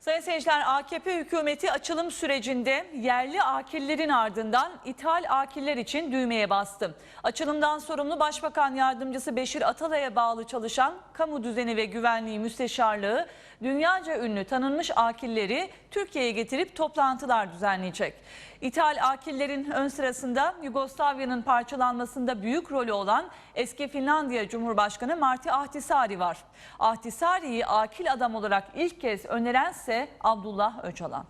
Sayın seyirciler AKP hükümeti açılım sürecinde yerli akillerin ardından ithal akiller için düğmeye bastı. Açılımdan sorumlu Başbakan Yardımcısı Beşir Atalay'a bağlı çalışan Kamu Düzeni ve Güvenliği Müsteşarlığı dünyaca ünlü tanınmış akilleri Türkiye'ye getirip toplantılar düzenleyecek. İthal akillerin ön sırasında Yugoslavya'nın parçalanmasında büyük rolü olan eski Finlandiya Cumhurbaşkanı Marti Ahtisaari var. Ahtisaari'yi akil adam olarak ilk kez önerense Abdullah Öcalan.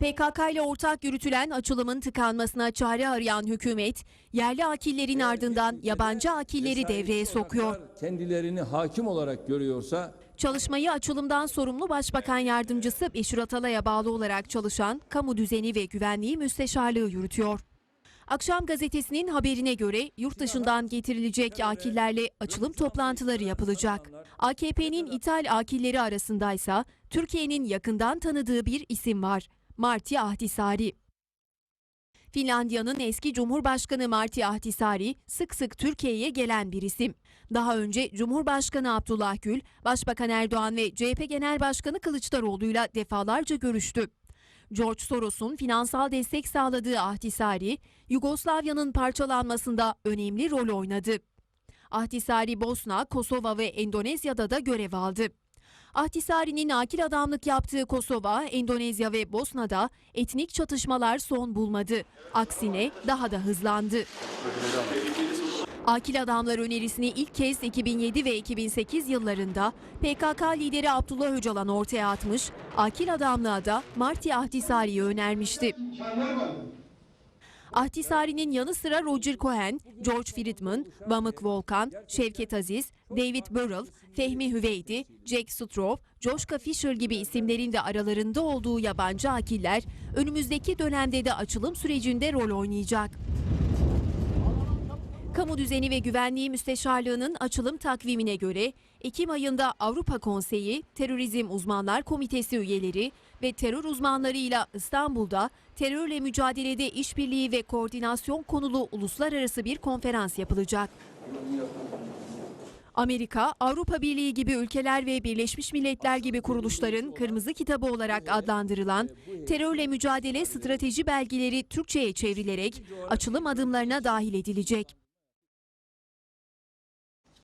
PKK ile ortak yürütülen açılımın tıkanmasına çare arayan hükümet, yerli akillerin ardından yabancı akilleri devreye sokuyor. Kendilerini hakim olarak görüyorsa Çalışmayı açılımdan sorumlu Başbakan Yardımcısı Beşir Atalay'a bağlı olarak çalışan Kamu Düzeni ve Güvenliği Müsteşarlığı yürütüyor. Akşam gazetesinin haberine göre yurt dışından getirilecek akillerle açılım toplantıları yapılacak. AKP'nin ithal akilleri arasındaysa Türkiye'nin yakından tanıdığı bir isim var. Marti Ahtisaari. Finlandiya'nın eski Cumhurbaşkanı Marti Ahtisaari sık sık Türkiye'ye gelen bir isim. Daha önce Cumhurbaşkanı Abdullah Gül, Başbakan Erdoğan ve CHP Genel Başkanı Kılıçdaroğlu'yla defalarca görüştü. George Soros'un finansal destek sağladığı Ahtisaari, Yugoslavya'nın parçalanmasında önemli rol oynadı. Ahtisaari Bosna, Kosova ve Endonezya'da da görev aldı. Ahtisaari'nin akil adamlık yaptığı Kosova, Endonezya ve Bosna'da etnik çatışmalar son bulmadı. Aksine daha da hızlandı. Akil adamlar önerisini ilk kez 2007 ve 2008 yıllarında PKK lideri Abdullah Öcalan ortaya atmış, akil adamlığa da Marti Ahtisaari'yi önermişti. Ahtisaari'nin yanı sıra Roger Cohen, George Friedman, Vamık Volkan, Şevket Aziz, David Burrell, Fehmi Hüveydi, Jack Straw, Joshka Fisher gibi isimlerin de aralarında olduğu yabancı akiller önümüzdeki dönemde de açılım sürecinde rol oynayacak. Kamu Düzeni ve Güvenliği Müsteşarlığı'nın açılım takvimine göre Ekim ayında Avrupa Konseyi, Terörizm Uzmanlar Komitesi üyeleri ve terör uzmanlarıyla İstanbul'da terörle mücadelede işbirliği ve koordinasyon konulu uluslararası bir konferans yapılacak. Amerika, Avrupa Birliği gibi ülkeler ve Birleşmiş Milletler gibi kuruluşların kırmızı kitabı olarak adlandırılan terörle mücadele strateji belgeleri Türkçe'ye çevrilerek açılım adımlarına dahil edilecek.